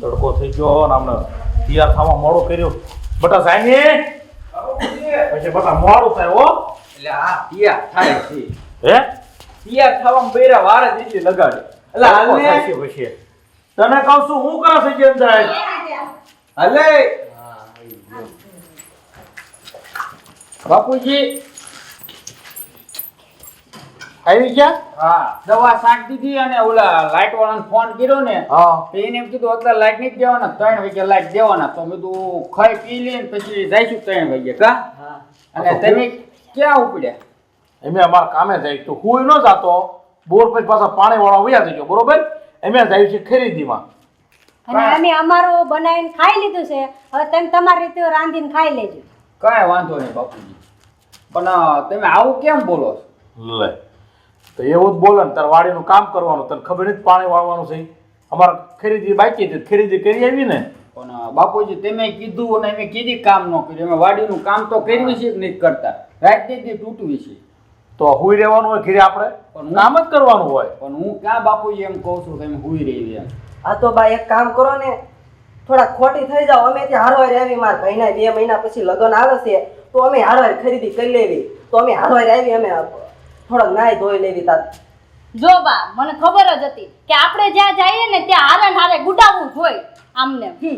તડકો થઈ ગયો ને આમને તૈયાર થવા મોડો કર્યો. બટા સાહેબ? પછી બટા મોડું થાય હો. એટલે આ તૈયાર થાય છે. હે? તૈયાર થવામાં બેરા વાર જ એટલી લગાડે. એટલે હાલને પછી. તને કહું છું હું કરે છે જેમ હલે. હાલે બાપુજી આવી ગયા? હા. દવા શાક દીધી અને ઓલા લાઈટ વાળાને ફોન કર્યો ને હા. તો એને એમ કીધું અત્યારે લાઈટ નહીં દેવાના ત્રણ વાગે લાઈટ દેવાના. તો મેં તું ખાઈ પી લઈને પછી જઈશું ત્રણ વાગે કા? અને તમે ક્યાં ઉપડ્યા? એમે અમારા કામે જાય તો હું ન જાતો બોર પછી પાછા પાણી વાળા વયા થઈ ગયો બરોબર? એમે જાય છે ખરીદીમાં. અને અમે અમારું બનાવીને ખાઈ લીધું છે. હવે તમે તમારી રીતે રાંધીને ખાઈ લેજો. કાંઈ વાંધો નહીં બાપુજી. પણ તમે આવું કેમ બોલો છો? લે. તો એવું જ બોલે ને તારે વાડીનું કામ કરવાનું તને ખબર નથી પાણી વાળવાનું છે અમારે ખરીદી બાકી હતી ખરીદી કરી આવી ને. પણ બાપુજી તમે કીધું અને અમે કીધી કામ ન કર્યું અમે વાડીનું કામ તો કર્યું છે કે નથી કરતા? રાઈટ દીધી તૂટવી છે. તો હુઈ રહેવાનું હોય ઘરે આપણે? પણ કામ જ કરવાનું હોય. પણ હું ક્યાં બાપુજી એમ કહું છું કે અમે હુઈ રહી એમ. આ તો બા એક કામ કરો ને. થોડા ખોટી થઈ જાઓ. અમે ત્યાં હારવાર આવી મારા ભાઈના બે મહિના પછી લગ્ન આવે છે. તો અમે હારવાર ખરીદી કરી લેવી. તો અમે હારવાર આવી અમે થોડાક નાય ધોઈ લેવી તાર. જો બા મને ખબર જ હતી કે આપણે જ્યાં જઈએ ને ત્યાં હારે ને હારે ગુડાવવું જોઈએ આમને. હમ.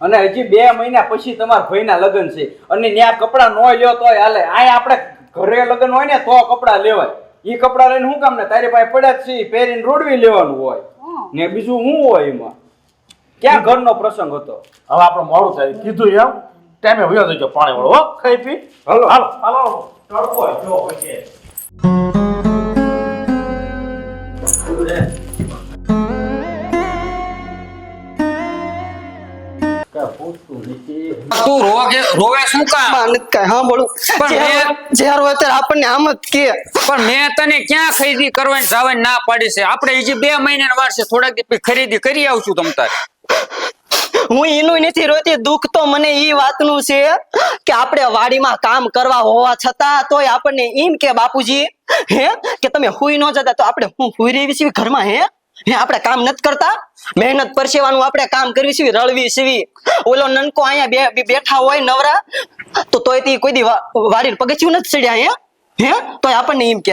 અને હજી બે મહિના પછી તમારા ભાઈના લગ્ન છે. અને ત્યાં કપડા નો લ્યો તોય હાલે. આય આપણે ઘરે લગ્ન હોય ને તો કપડા લેવાય. ઈ કપડા લઈને શું કામ ને તારી પાસે પડ્યા જ છે ઈ પહેરીને રોડવી લેવાનું હોય. હમ. ને બીજું શું હોય એમાં? ક્યાં ઘરનો પ્રસંગ હતો? હવે આપણે મોડું થાય. કીધું એમ. ટાઈમે વયો થઈ પાણી વાળો હો ખાઈ પી. હાલો. હાલો હાલો. તડકો જો પછી તું રોગે રોવે શું કામ? મને કઈ હા બોલું. પણ જ્યારે જ્યારે હોય ત્યારે આપણને આમ જ કે. પણ મેં તને ક્યાં ખરીદી કરવાની જવાની ના પાડી છે? આપણે હજી બે મહિના વાર છે થોડાક દી ખરીદી કરી આવશું તમ તારે. હું એનું નથી રોતી, દુઃખ તો મને એ વાતનું છે કે આપણે વાડીમાં કામ કરવા હોવા છતાં તોય આપણને એમ કે, બાપુજી, હે, કે તમે હુઈ ન જતા, તો આપણે હું હુઈ રહેવી છીએ ઘરમાં, હે? હે, આપણે કામ નથી કરતા? મહેનત પરસેવાનું આપણે કામ કરવી છીએ રળવી છીએ ઓલો નનકો અહીંયા બે- બેઠા હોય નવરા, તો તોય તે કોઈ દી વાડીને પગથિયું નથી ચડ્યા, હે? હે? તોય આપણને એમ કે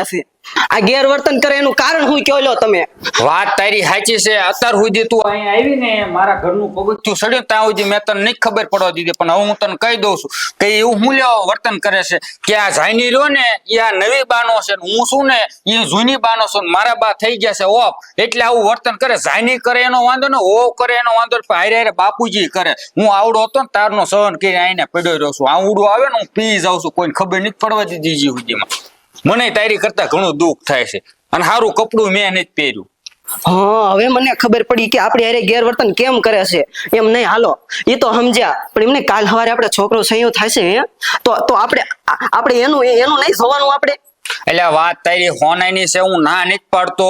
આ ગેરવર્તન કરે એનું કારણ હું કયો તમે? વાત તારી સાચી છે, અત્યાર સુધી તું અહીંયા આવી મારા ઘરનું પગથિયું સડ્યું, ત્યાં સુધી મેં તને નહીં ખબર પડવા દીધી, પણ હવે હું તને કહી દઉં છું કે એવું હું લેવા વર્તન કરે છે કે આ જાયની રહ્યો ને એ આ નવી બાનો છે હું શું ને એ જૂની બાનો છું મારા બા થઈ ગયા છે, ઓફ. એટલે આવું વર્તન કરે જાયની કરે એનો વાંધો ને ઓ કરે એનો વાંધો હારે હારે બાપુજી કરે. હું આવડો હતો ને, તારનો સહન કરી આઈને પડ્યો રહ્યો છું. આવડું આવે ને, હું પી જાઉં છું, કોઈને ખબર નથી પડવા દીધી સુધીમાં. મને તારી કરતા ઘણું દુઃખ થાય છે. અને સારું કપડું મેં નથી પહેર્યું. હા હવે મને ખબર પડી કે આપણે અરે ગેરવર્તન કેમ કરે છે. એમ નહીં હાલો. એ તો સમજ્યા. પણ એમને કાલ સવારે આપણે છોકરો સંયો થાય છે તો તો આપણે આપણે એનું એનું નહીં જોવાનું આપણે. એટલે વાત તારી હોનાની છે હું ના નથી પાડતો.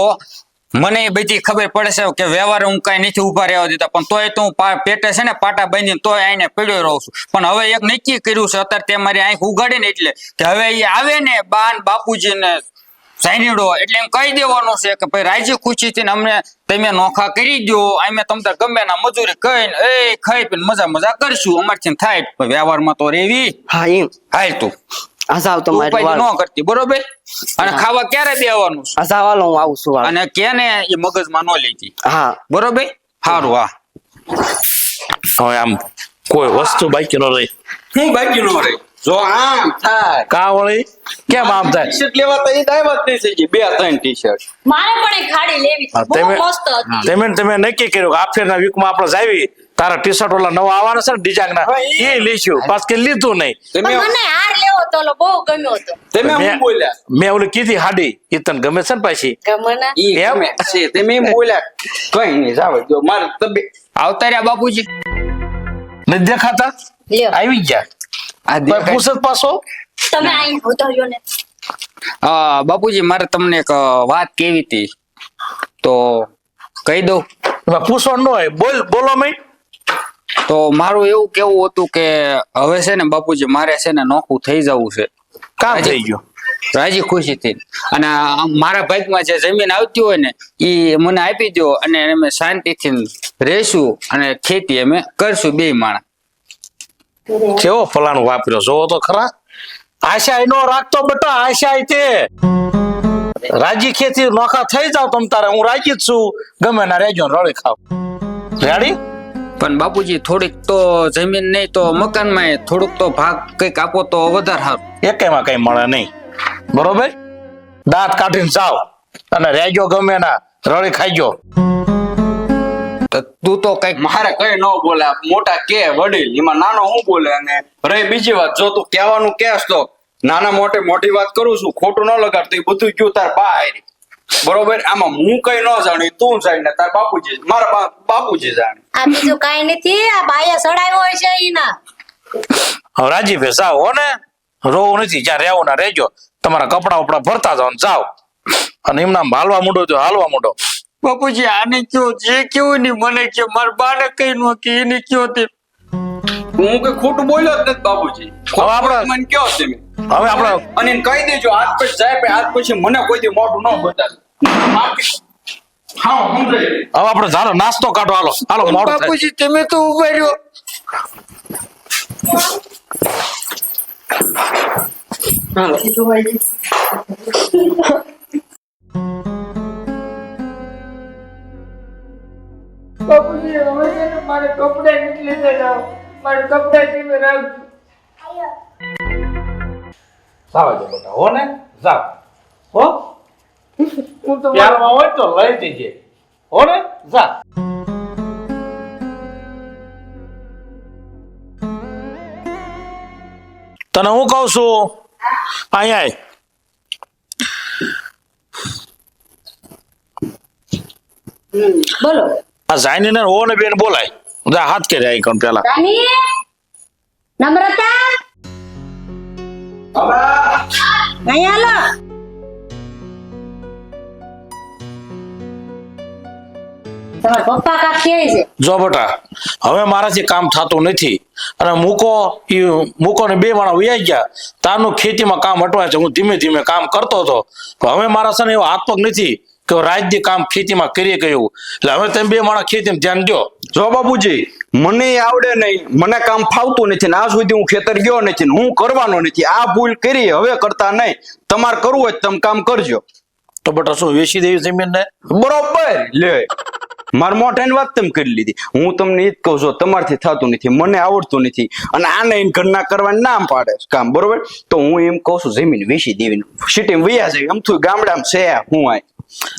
મને એ બધી ખબર પડે છે કે વ્યવહાર હું કઈ નથી ઊભા રહેવા દેતા પણ તોય તો હું પેટે છે ને પાટા બાંધીને તોય આઈને પડ્યો રહું છું. પણ હવે એક નક્કી કર્યું છે અત્યારે તે મારી આંખ ઉગાડે ને એટલે કે હવે એ આવે ને બાન બાપુજી ને સાઈનીડો એટલે એમ કહી દેવાનું છે કે ભાઈ રાજી ખુશીથી ને અમને તમે નોખા કરી દો અમે તમને ગમે ના મજૂરી કહીને એ ખાઈ પીને મજા મજા કરશું. અમારથી થાય વ્યવહારમાં તો રેવી હા એમ. હાલ તું. જાવ તમારી ઉપાય ન કરતી બરોબર? અને ખાવા ક્યારે દેવાનું હાલો હું આવું છું અને કેને એ મગજમાં ન લેતી? હા. બરોબર? સારું હા. હવે આમ કોઈ વસ્તુ બાકી ન રહી. હું બાકી ન રહી? જો આમ થાય. કા વળી કેમ આમ થાય? ટી-શર્ટ લેવા તો એ દાયવા જ થઈ ગઈ. બે ત્રણ ટી-શર્ટ મારે પણ એક ખાડી લેવી બહુ તમે- મસ્ત હતી. તમે તમે નક્કી કર્યું કે આ ફેરના વીકમાં આપણે જાવી તારા ટી શર્ટ ઓલા નવા આવવાના છે ને ડિઝાઇન ના એ લઈશું પાછ કે લીધું નહીં. તમે મને હાર લેવો તો ઓલો બહુ ગમ્યો હતો. તમે હું બોલ્યા. મેં ઓલી કીધી હાડી એ તને ગમે છે ને પાછી? ગમે ના એ ગમે છે તમે એમ બોલ્યા. કઈ નહીં જાવ જો માર તબે આવતા રહ્યા બાપુજી. ન દેખાતા? લ્યો. આવી ગયા. આ પૂછત પાછો તમે અહીં ઉતર્યો ને. હા, બાપુજી મારે તમને એક વાત કેવી હતી. તો કહી દઉં. પૂછવાનું ન હોય. બોલ બોલો મય. તો મારું એવું કેવું હતું કે હવે છે ને બાપુજી મારે છે ને નોખું થઈ જવું છે. કામ થઈ ગયું? રાજી ખુશીથી અને આ મારા ભાગમાં જે જમીન આવતી હોય ને એ મને આપી દો અને અમે શાંતિથી રહેશું અને ખેતી અમે કરશું બે માણા. કેવો ફલાણું વાપર્યો? જોવો તો ખરા. આશા નો રાખતો બેટા આશા તે. રાજી ખેતી નોખા થઈ જાવ તમ તારે. હું રાજી જ છું. ગમે ના રેજો રળી ખાવ. રેડી? પણ બાપુજી થોડીક તો જમીન નહીં તો મકાનમાં થોડુંક તો ભાગ કંઈક આપો તો વધારે સારું. એકેમાં કઈ મળે નહીં. બરોબર? દાંત કાઢીને જાવ અને રેજો ગમે ના. રળી ખાઈજો. તું તો કંઈક મારે કઈ ન બોલે. મોટા કે વડીલ એમાં નાનો હું બોલે અને રહી બીજી વાત. જો તું કહેવાનું કહેશ તો નાના મોટે મોટી વાત કરું છું. ખોટું ન લગાડતું. એ બધું ગયું તાર બા. બરોબર? આમાં હું કઈ ન જાણી તું જાણી તાર બાપુજી મારા બાપુજી જાણે. આ બીજું કઈ નથી આ બાયા સડાયો હોય છે એના. હવે રાજી ભાઈ હો ને? રોવું નથી જ્યાં રહેવું ના રહેજો. તમારા કપડા ઉપડા ભરતા જાઓ ને જાઓ. અને એમના હાલવા મૂડો તો હાલવા મૂડો. બાપુજી આને કયો જે કેવું નહીં મને કે મારા બાને કઈ નો કે એને કયો તે હું કઈ ખોટું બોલ્યો જ નથી બાબુજી મને કયો તમે હવે આપણે અને કહી દેજો આજ પછી જાય આજ પછી મને કોઈ દી મોઢું ન બતાવે હા હવે આપણે ઝાલો નાસ્તો કાઢો હાલો. હાલો મોડું બાપુજી તમે તો ઊભા રહ્યો. બાપુજી હવે મારે કપડા નીકળી ગયા મારે કપડા જાવા દે બેટા હો ને? જાવ. હો? હું તો પ્યારમાં હોય તો લઈ દેજે હો ને? જા તને હું કહું છું? અહીંયા આય. બોલો. આ જાયની ને હો ને બેન બોલાય. જા હાથ કે જાય કોણ પેલા. રાની નમ્રતા? અહીંયા હાલો. તમારા પપ્પા કાપ કહે છે. જો બેટા હવે મારાથી કામ થતું નથી. અને મૂકો એ મૂકો ને બે માણા વૈયા ગયા. તારનું ખેતીમાં કામ અટવાય છે. હું ધીમે ધીમે કામ કરતો હતો. હવે મારા છે ને એવો હાથ પગ નથી. કે રાજ્ય કામ ખેતીમાં કરી ગયું. એટલે હવે તમે બે માણસ ખેતીમાં ધ્યાન દો જો બાપુજી મને આવડે નહીં. મને કામ ફાવતું નથી ને આજ સુધી હું ખેતર ગયો નથી ને હું કરવાનો નથી. આ ભૂલ કરી હવે કરતા નહીં. તમારે કરવું હોય તમે કામ કરજો. તો બટા શું વેચી દેવી જમીન ને બરોબર લે. માર મોઢાની વાત તમે કરી લીધી. હું તમને એ જ કહું છું, તમારથી થતું નથી, મને આવડતું નથી, અને આને એને ઘરના કરવાની નામ પાડે કામ, બરોબર? તો હું એમ કહું છું, જમીન વેચી દેવી, સિટીમાં વૈયા જાય, આમ ગામડામાં છે, હું આય.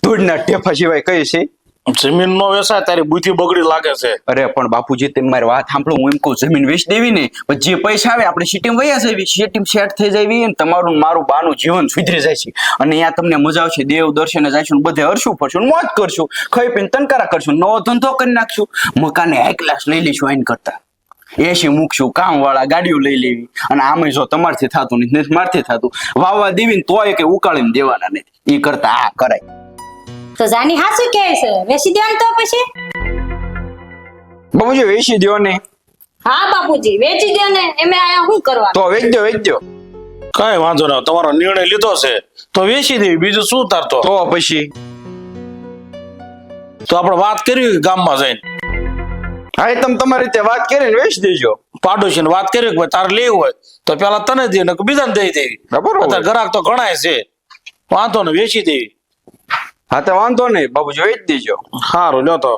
ધૂળના ટેફા સિવાય કઈ છે? જમીન નો વેસાય તારી બુદ્ધિ બગડી લાગે છે. અરે, પણ બાપુજી, તમે મારી વાત સાંભળો, હું એમ કહું, જમીન વેચ દેવી ને જે પૈસા આવે, આપણે સિટીમ વયા જવી સિટીમ સેટ થઈ જવી અને તમારું મારું બાનું જીવન સુધરી જાય છે. અને અહીંયા તમને મજા આવશે, દેવ દર્શને ને, બધે હરશું, ફરશું મોજ કરશું, ખાઈ પીને તનકારા કરશું નવો ધંધો કરી નાખશું, મકાને એક ક્લાસ લઈ લઈશું આઈને કરતા. એસી મૂકશું કામ વાળા ગાડીઓ લઈ લેવી. અને આમે જો તમારથી થતું નથી મારથી થતું. વાવવા દેવી ને તોય કે ઉકાળીને દેવાના નથી. એ કરતા આ કરાય. તો જાની હાસુ કહે છે વેચી દેવાનું તો પછી? બાપુજી વેચી દો ને. હા બાપુજી વેચી દો ને એમે આયા શું કરવા? તો વેચ દો વેચ દો કઈ વાંધો ના તમારો નિર્ણય લીધો છે. તો વેચી દેવી બીજું શું તારતો તો? પછી. તો આપણે વાત કરી ગામમાં જઈને? હા એ તમે તમારી રીતે વાત કરીને વેચી દેજો. પાડોશી વાત કરી કે તારે લેવું હોય તો પેલા તને દે ને બીજાને દઈ દેવી. બરાબર. ગ્રાહક તો ઘણાય છે. વાંધો ને વેચી દેવી. હા તો વાંધો નહીં. બાબુ જોઈ જ દેજો. સારું લ્યો તો.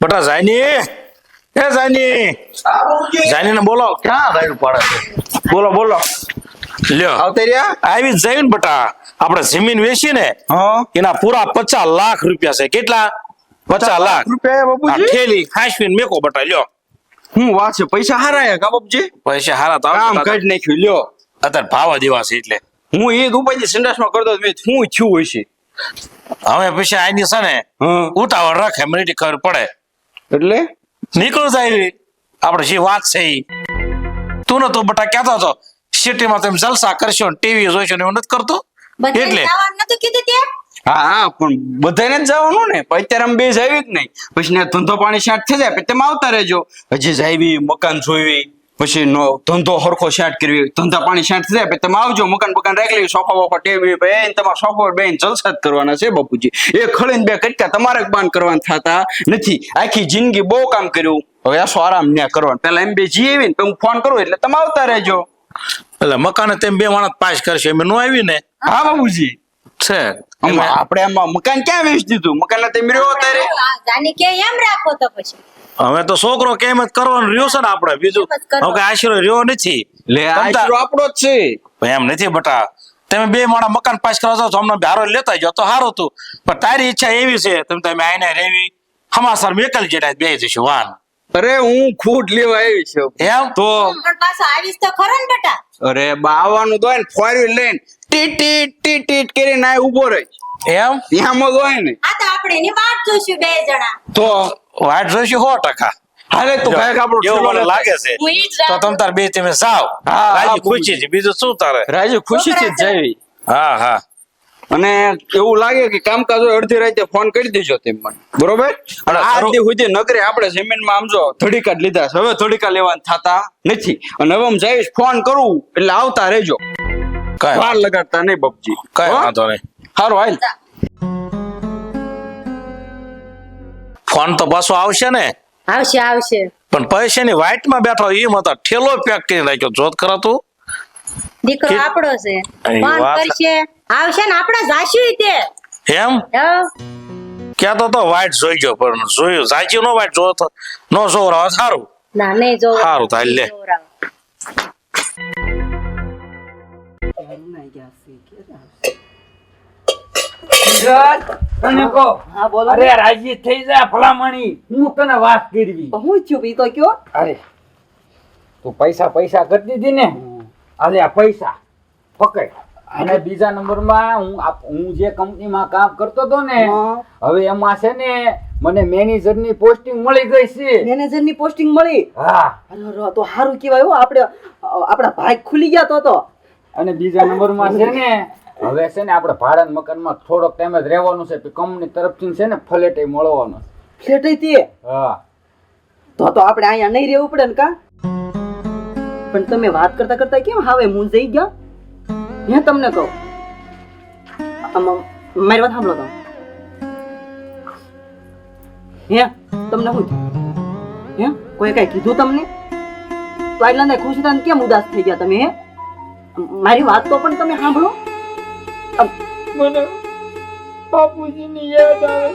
બટા જાયની એ જાયની જાયની ને બોલો ક્યાં રાયડું પાડે છે? બોલો બોલો. લ્યો. આવતે રહ્યા? આવી જ જાય ને બટા આપણે જમીન વેચી ને એના પૂરા પચાસ લાખ રૂપિયા છે. કેટલા? પચાસ લાખ રૂપિયા આ બાબુજી? થેલી ખાસવીને મેકો બટા લ્યો. હું વાત છે? પૈસા હારા કા બાબુજી? પૈસા હારા તો કામ કાઢી નાખ્યું લ્યો. અત્યારે ભાવા દેવા છે એટલે. હું એ દુબઈ સંડાસમાં કરતો મેં શું થયું હોય છે હવે પછી આની છે ને ઉતાવળ રાખે મને ખબર પડે. એટલે? નીકળું જાય આપણે જે વાત છે એ તું ને તું બટા કહેતો હતો સિટીમાં તમે જલસા કરશો ને ટીવી જોઈશો ને એવું નથી કરતો? એટલે. જવાનું નતું કીધું ત્યાં? હા હા પણ બધાને જ જવાનું ને. અત્યારે અમે બે જાવી જ નહીં. પછી ને ધંધો પાણી શાંત થઈ જાય પછી તમે આવતા રહેજો. હજી જાવી મકાન જોઈ પછી નો ધંધો હરખો સેટ કરવી ધંધા પાણી સેટ થાય પછી તમે આવજો મકાન બકાન રાખી લેવી સોફા વોફા ટેવી બેન તમારા સોફા બેન જલસા જ કરવાના છે બાપુજી. એ ખળીને બે કટકા તમારે જ બાંધ કરવાના થતા નથી. આખી જિંદગી બહુ કામ કર્યું. હવે આસો આરામ ન્યા કરવાનું? પેલા એમ બે જી આવી ને હું ફોન કરું એટલે તમે આવતા રહેજો. એટલે મકાન તેમ બે માણસ પાસ કરશે એમ નો આવી ને હા બાપુજી. છે. આપણે આમાં મકાન ક્યાં વેચી દીધું? મકાન તેમ રહ્યો અત્યારે? જાની કે એમ રાખો તો પછી. હવે તો છોકરો કેમ જ કરવાનું રહ્યો છે ને આપણે? બીજું. હવે કઈ આશરો રહ્યો નથી. લે આશરો આપણો જ છે. એમ નથી બટા તમે બે માણા મકાન પાસ કરવા જાવ તો અમને હારો લેતા જાવ તો સારું હતું. પણ તારી ઈચ્છા એવી છે તમે તમે આઈને રેવી. હમાસર મેકલ જેટા બે જશું વાન. અરે હું ખૂટ લેવા આવી છું. એમ? તો આવીશ તો ખરો ને બેટા? અરે બાવાનું તો ફોર વ્હીલ લઈને ટીટ ટીટ ટીટ ટીટ કરીને આ ઊભો રહે. એમ? ત્યાં મગ હોય ને. આ તો આપણે એની વાત જોઈશું બે જણા. તો વાત જોઈશું સો ટકા. હાલે તો ભાઈ આપણો એવું મને લાગે છે. હું ઈ જ તો તમ તાર બે તમે જાઓ. હા, રાજી ખુશી છે. બીજું શું તારે? રાજુ ખુશીથી જ જાવી. હા હા. અને એવું લાગે કે કામકાજ હોય અડધી રાતે ફોન કરી દેજો તેમ મને. બરોબર? અને આ ખરું. દી સુધી નગરે આપણે જમીનમાં આમ જો ધડીકા જ લીધા છે. હવે ધડીકા લેવાના થતા નથી. અને હવે હું જઈશ ફોન કરું એટલે આવતા રહેજો. કઈ વાર લગાડતા નહીં બબજી. કઈ વાંધો નહીં. સારું હાલ. ફોન તો પાછો આવશે ને. આવશે આવશે. પણ પૈસાની વાઇટમાં બેઠો એ હતો. ઠેલો પેક કરી રાખ્યો. જોત ખરા તું. દીકરો આપણો છે. ફોન કરશે. આવશે ને આપણે જાશું તે. એમ? હો. ક્યાં તો વાઇટ જોઈ ગયો પણ જોયું. જાજી નો વાઇટ જોતો નો નો જોરાવ સારું ના નહીં જો સારું તો હાલ લે તને કહો. હા બોલો. અરે રાજી થઈ જા ફલામણી હું તને વાત કરવી. હું થયું ઈ તો કયો? અરે તું પૈસા પૈસા કરી દીધી ને. અરે આ પૈસા. પકડ. અને બીજા નંબરમાં હું હું જે કંપનીમાં કામ કરતો હતો ને હવે એમાં છે ને મને મેનેજરની પોસ્ટિંગ મળી ગઈ છે. મેનેજરની પોસ્ટિંગ મળી? હા. અરે રો, તો સારું કહેવાય આપડે આપણે આપણા ભાઈ ખુલી ગયા તો તો. અને બીજા નંબરમાં છે ને હવે છે ને આપણે ભાડાના મકાનમાં થોડોક ટાઈમ જ રહેવાનું છે કંપની તરફથી છે ને ફલેટ મળવાનો ફ્લેટ તે? હા. તો તો આપણે અહીંયા નહીં રહેવું પડે ને કા? પણ તમે વાત કરતા કરતા કેમ હવે હું જઈ ગયા? હે તમને કહું. આમાં મારી વાત સાંભળો તો હે તમને શું હે કોઈ કઈ કીધું તમને? તો આટલા ને ખુશ હતા કેમ ઉદાસ થઈ ગયા તમે હે? મારી વાત તો પણ તમે સાંભળો. મને બાપુજીની યાદ આવે.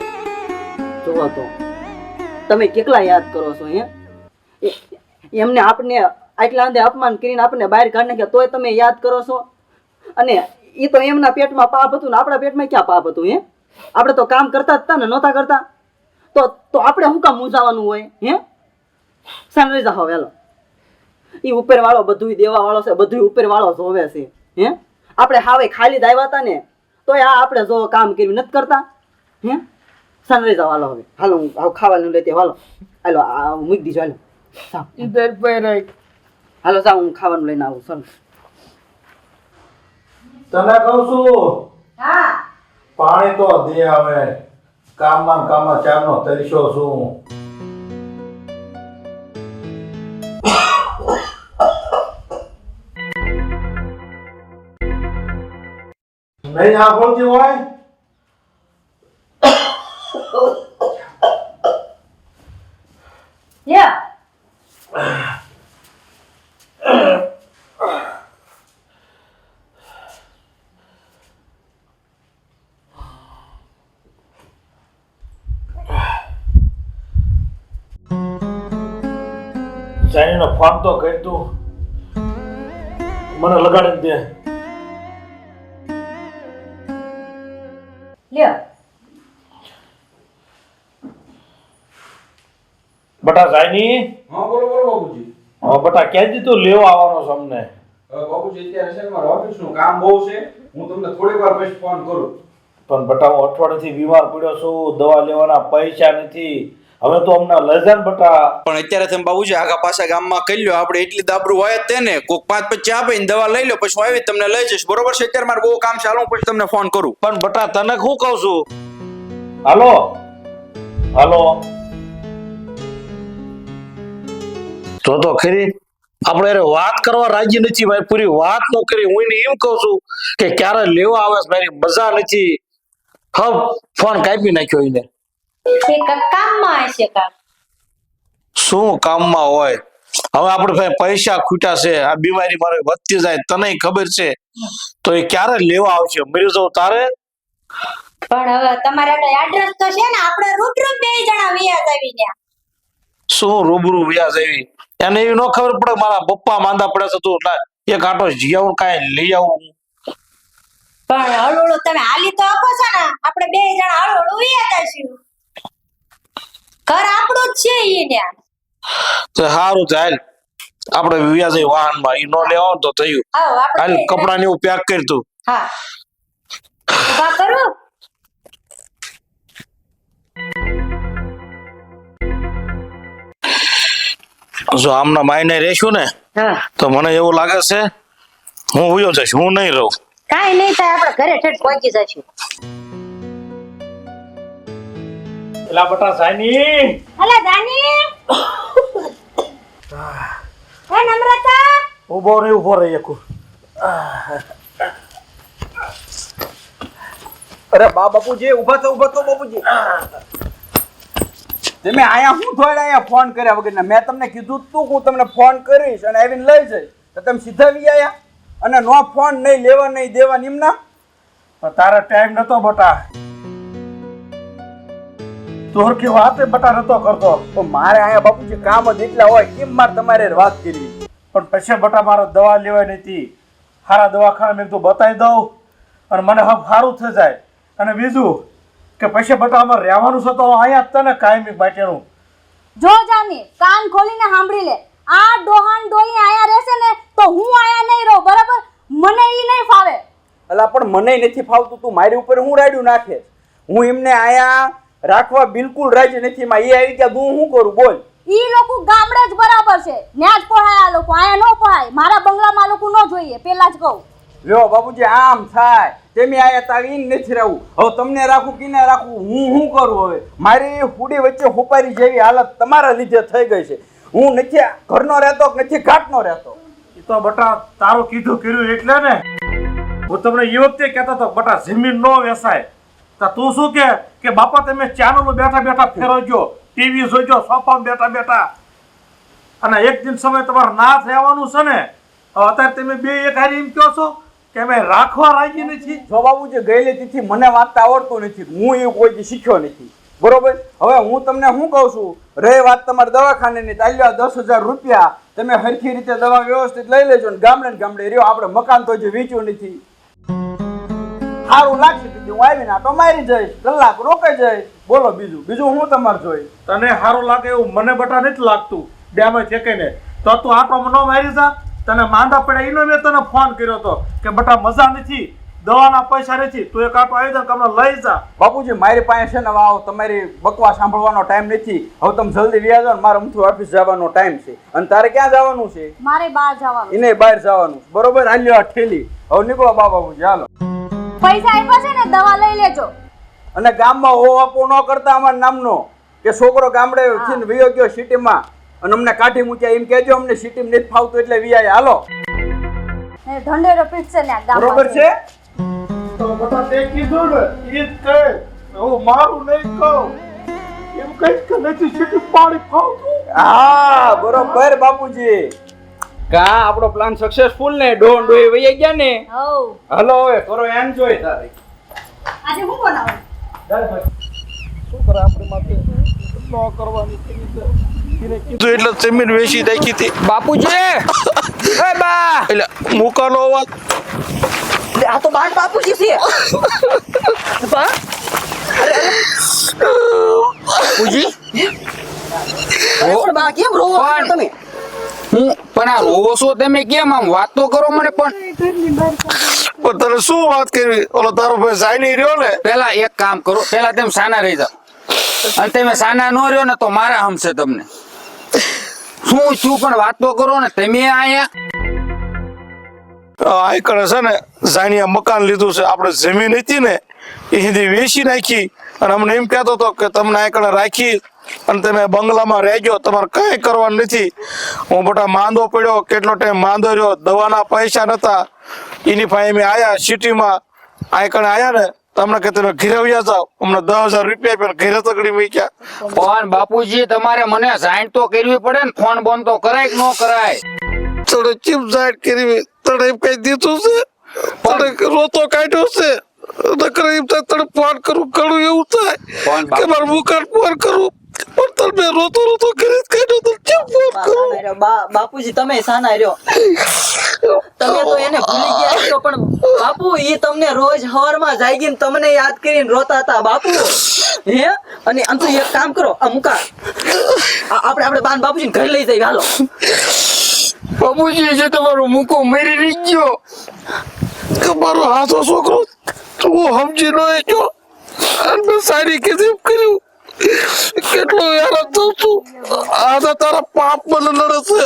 જોવો તો, તમે કેટલા યાદ કરો છો, હે? એમને આપને આટલા અંદે અપમાન કરીને આપણને બહાર કાઢ નાખ્યા, તોય તમે યાદ કરો છો? અને એ તો એમના પેટમાં પાપ હતું ને આપણા પેટમાં ક્યાં પાપ હતું, હે? આપણે તો કામ કરતા જ હતા ને, નહોતા કરતા. તો તો આપણે શું કામ મૂંઝાવાનું હોય, હે? સાન રહી જાઓ વેલો એ ઉપરવાળો બધું દેવાવાળો છે બધું ઉપરવાળો જોવે છે, હે? આપણે હાવે ખાલી દાવ્યા હતા ને તો આ આપણે જો કામ કર્યું નથી કરતા. હે? સાન જાવ હાલો હવે. હાલો હું ખાવાનું લેતી હાલો. હાલો આ મૂકી દીજો હાલો. ઇધર હાલો સાવ હું ખાવાનું લઈને આવું સર. તને કહું છું? હા. પાણી તો દે આવે કામમાં કામમાં ચારનો તરીશો છું. નહીં આ બોલતી હોય લ્યો જાણીને ફોન તો કરી તું મને લગાડી દે લ્યો બટા સાઈની હા બોલો બોલો બાબુજી હા બટા ક્યાં દીધું લેવા આવવાનો છે અમને? હવે બાબુજી અત્યારે છે ઓફિસ મારા ઓફિસનું કામ બહુ છે? હું તમને થોડીક વાર પછી ફોન કરું. પણ બટા હું અઠવાડિયાથી બીમાર પડ્યો છું. દવા લેવાના પૈસા નથી. હવે તો અમને લઈ બટા પણ અત્યારે તમે બાબુજી આગા પાછા ગામમાં કરી લ્યો આપણે એટલી દાબરું હોય જ તેને. કોક પાંચ પચી આપે દવા લઈ લો પછી હું આવી તમને લઈ જઈશ. બરોબર છે? અત્યારે મારે બહુ કામ છે હાલો પછી તમને ફોન કરું. પણ બટા તને શું કહું છું? હાલો. હાલો. તો તો ખરી. આપણે અરે વાત કરવા રાજી નથી ભાઈ પૂરી વાત ન કરી. હું એને એમ કહું છું કે ક્યારે લેવા આવે મારી મજા નથી. હવ ફોન કાપી નાખ્યો એને. એ કામમાં હશે કામ શું કામમાં હોય? હવે આપણે પૈસા ખૂટ્યા છે આ બીમારી મારે વધતી જાય તને ખબર છે. તો એ ક્યારે લેવા આવશે? મરી તારે? પણ હવે તમારે એડ્રેસ તો છે ને આપણે રૂબરૂ બે જણા વ્યાજ આવી ગયા. શું રૂબરૂ વ્યાજ આવી? એને એવી ન ખબર પડે મારા પપ્પા માંદા પડે છે તું એ એક આટો જી કાંઈ લઈ આવું. પણ હળુહળુ તમે હાલી તો આપો છો ને આપણે બે જણા હળુહળુ વ્યાજ જશું ઘર આપણું જ છે ત્યાં તો સારું હાલ આપણે વ્યાજ વાહનમાં ઈ નો લેવા તો થયું. આવો હાલ કપડા ને એવું પેક કરી તું. હા. ઊભા કરું. જો આમના માયને રહેશું ને હા. તો મને એવું લાગે છે હું હુયો જઈશ હું નહીં રહું. કાઈ નહીં થાય આપણે ઘરે ઠેઠ પહોંચી જશું પેલા બટા સાની અલા જાની. હે નમ્રતા. ઊભો રહી ઊભો રહી એકું અરે બા બાપુજી ઊભા તો ઊભા તો બાપુજી. તમે આયા હું થોડા આયા ફોન કર્યા વગર મેં તમને કીધું તું હું તમને ફોન કરીશ અને આવીને લઈ જઈશ. તો તમે સીધા વી આયા? અને નો ફોન નહીં લેવા નહીં દેવા નિમના તારા ટાઈમ નતો બટા. તું કે વાતે બટા નતો કરતો. તો મારે આયા બાપુજી કામ જ એટલા હોય કેમ મારે તમારે વાત કરી પણ પછી બટા મારો દવા લેવાય નથી સારા દવાખાના મેં તો બતાવી દઉં. અને મને હવે સારું થઈ જાય. અને બીજું કે પછી બટા અમારે રહેવાનું છે તો અહીંયા જ તને કાયમી માટેનું જો જાની કાન ખોલીને સાંભળી લે. આ ડોહાન ડોહી આયા રહેશે ને તો હું આયા નહીં રહું બરાબર? મને ઈ નહીં ફાવે. અલા પણ મને નથી ફાવતું. તું મારી ઉપર હું રાડ્યું નાખે? હું એમને આયા રાખવા બિલકુલ રાજી નથી. માં એ આવી ગયા હું શું કરું? બોલ. ઈ લોકો ગામડે જ બરાબર છે. ન્યા જ પહાય આ લોકો આયા ન પહાય મારા બંગલામાં લોકો ન જોઈએ પેલા જ કહું. લ્યો બાબુજી આમ થાય. તેમી આયા તાવી નથી રહેવું. હવે તમને રાખું કે ના રાખું હું શું કરું હવે? મારી હુડી વચ્ચે હોપારી જેવી હાલત તમારા લીધે થઈ ગઈ છે. હું નથી ઘરનો રહેતો કે નથી ઘાટનો રહેતો? એ તો બટા તારું કીધું કર્યું એટલે ને. હું તમને એ વખતે કહેતો હતો બટા જમીન નો વેસાય. તો તું શું કે? કે બાપા, તમે ચેનલો બેઠા બેઠા ફેરવજો ટીવી જોજો, સોફામાં બેઠા બેઠા. અને એક દિન સમય તમારે ના થવાનું છે ને? અત્યારે તમે બે એક હારી એમ કહો છો કે અમે રાખવા રાજી નથી. જો બાબુજી ગયેલી તિથિ મને વાંચતા આવડતું નથી. હું એ કોઈ શીખ્યો નથી. બરોબર? હવે હું તમને શું કહું છું? રહી વાત તમારા દવાખાનેની તાલ્યા દસ હજાર રૂપિયા. તમે હરખી રીતે દવા વ્યવસ્થિત લઈ લેજો ને ગામડે ને ગામડે રહ્યો. આપણે મકાન તો જે વેચ્યું નથી. સારું લાગશે તેથી હું આવીને આટો મારી જઈશ કલાક રોકાઈ જઈશ. બોલો બીજું બીજું હું તમારે જોઈ? તને સારું લાગે એવું મને બટા નથી લાગતું બે માં ને તો તું આટો ન મારી જા. તને માંદા પડ્યા એનો મેં તને ફોન કર્યો હતો કે બટા મજા નથી દવાના પૈસા નથી તું એક આટો આવી જા કે લઈ જા. બાપુજી મારી પાસે છે ને વાવ તમારી બકવા સાંભળવાનો ટાઈમ નથી. હવે તમે જલ્દી વ્યાજ ને મારે અમથું ઓફિસ જવાનો ટાઈમ છે. અને તારે ક્યાં જવાનું છે? મારે બહાર જવાનું એને બહાર જવાનું બરોબર? હાલ્યો આ ઠેલી. હવે નીકળો બાપુજી હાલો. પૈસા આપ્યા છે ને દવા લઈ લેજો. અને ગામમાં હો આપો ન કરતા અમાર નામનો કે છોકરો ગામડે થઈને વયો ગયો સિટીમાં અને અમને કાઢી મૂક્યા એમ કહેજો અમને સિટીમાં નથી ફાવતું એટલે વિયા હાલો. એ ઢંઢેરો પીટશે ને ગામ બરોબર છે. તો બધા તે કીધું ને જ કહે હું મારું નહીં કહું. એમ કઈ કે નથી સિટી પાણી ફાવતું. હા બરોબર બાપુજી. કા આપણો પ્લાન સક્સેસફુલ ને ડોન ડોઈ વઈ ગયા ને? હાલો હવે કરો એન્જોય તારે આજે હું બનાવું? કીધું એટલે જમીન વેચી નાખી હતી. બાપુજી! એ બા! એટલે મૂકાનો અવાજ. આ તો બાટ બાપુજી છે. બા, કેમ રોવો તમે? પણ આ રોવો છો તમે કેમ? આમ વાત તો કરો મને પણ. પણ તને શું વાત કરવી? ઓલો તારો ભાઈ સાઈની રહ્યો ને. પેલા એક કામ કરો પેલા તમે સાના રહી જાઓ. અને તમે સાના નો રહ્યો ને તો મારા હમશે તમને. શું છું પણ વાત તો કરો ને તમે આયા આઈકણે છે ને જાણિયા મકાન લીધું છે. આપણે જમીન હતી ને એ હિન્દી વેચી નાખી. અને અમને એમ કહેતો હતો કે તમને આઈકણે રાખી અને તમે બંગલામાં રહેજો તમારે કઈ કરવાનું નથી. હું બેટા માંદો પડ્યો કેટલો ટાઈમ માંદો રહ્યો દવાના પૈસા નતા. એની પાસે મેં આયા સિટીમાં. આ કણે આયા ને તમને કે તમે ઘેરવ્યા વ્યા જાઓ. અમને દસ હજાર રૂપિયા ઘરે મૂક્યા. પણ બાપુજી તમારે મને સાઈન તો કરવી પડે ને ફોન બોન તો કરાય કે ન કરાય? તને ચીપ સાઈડ કરવી. તને એમ કઈ દીધું છે? તને રોતો કાઢ્યો છે? નકર એમ તને ફોન કરું ઘણું એવું થાય કે મારું મુકાન ફોન કરું? તને રોતો રોતો કરી જ કાઢ્યો તો ફોન બા- કરું? બાપુજી તમે સાના રહ્યો. તમે તો એને ભૂલી ગયા છો પણ બાપુ ઈ તમને રોજ હવારમાં જાગીને તમને યાદ કરીને રોતા હતા બાપુ. હે? અને અંતુ એક કામ કરો આ મુકા. આપણે આપણે બાન બાપુજીને ઘરે લઈ જઈએ હાલો. બાપુજી છે તમારો મૂકો મરી રહી ગયો. તમારો હાથો છોકરો હું સમજી નો ગયો અને સારી કીધી કર્યું. કેટલો હેરાન થઉં છું. આજે તારા પાપ મને લડે છે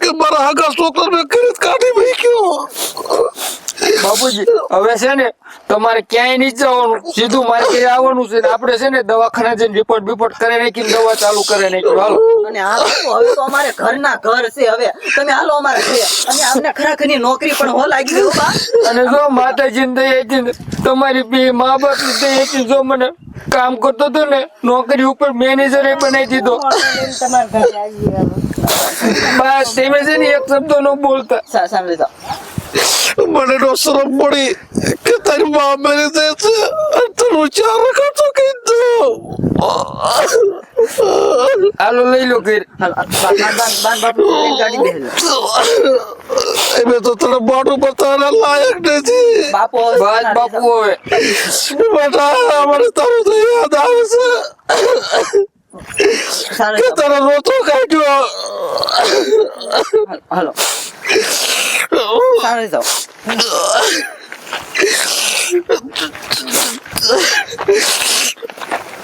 કે મારા આગળ છોકરા મેં કરી કાઢી મૂક્યો. બાપુજી હવે છે ને તમારે ક્યાંય નહીં જવાનું. સીધું મારે ઘરે આવવાનું છે ને આપણે છે ને દવાખાના જઈને રિપોર્ટ બિપોર્ટ કરી નાખીને દવા ચાલુ કરી નાખી હાલો. અને હવે તો અમારે ઘરના ઘર છે હવે. તમે હાલો અમારે છે અને અમને ખરાખરી નોકરી પણ હો લાગી અને જો માતાજીને દઈ હતી તમારી બે મા બાપ દયા હતી જો મને કામ કરતો હતો ને નોકરી ઉપર મેનેજર એ બનાવી દીધો. બસ તમે છે ને એક શબ્દ નો બોલતા. સાંભળી. જાઓ મને નો શરમ પડી કે તારી મા મેરી દે છે અને તને ચાર રખાતો કહી દો હાલો લઈ લો ઘર હાલો, આ બાન- બાન- બાન- બાન બાપુ એક ગાડી બેસી એમે તો તને મોઢું બતાવવાના લાયક નથી બાપુ હવે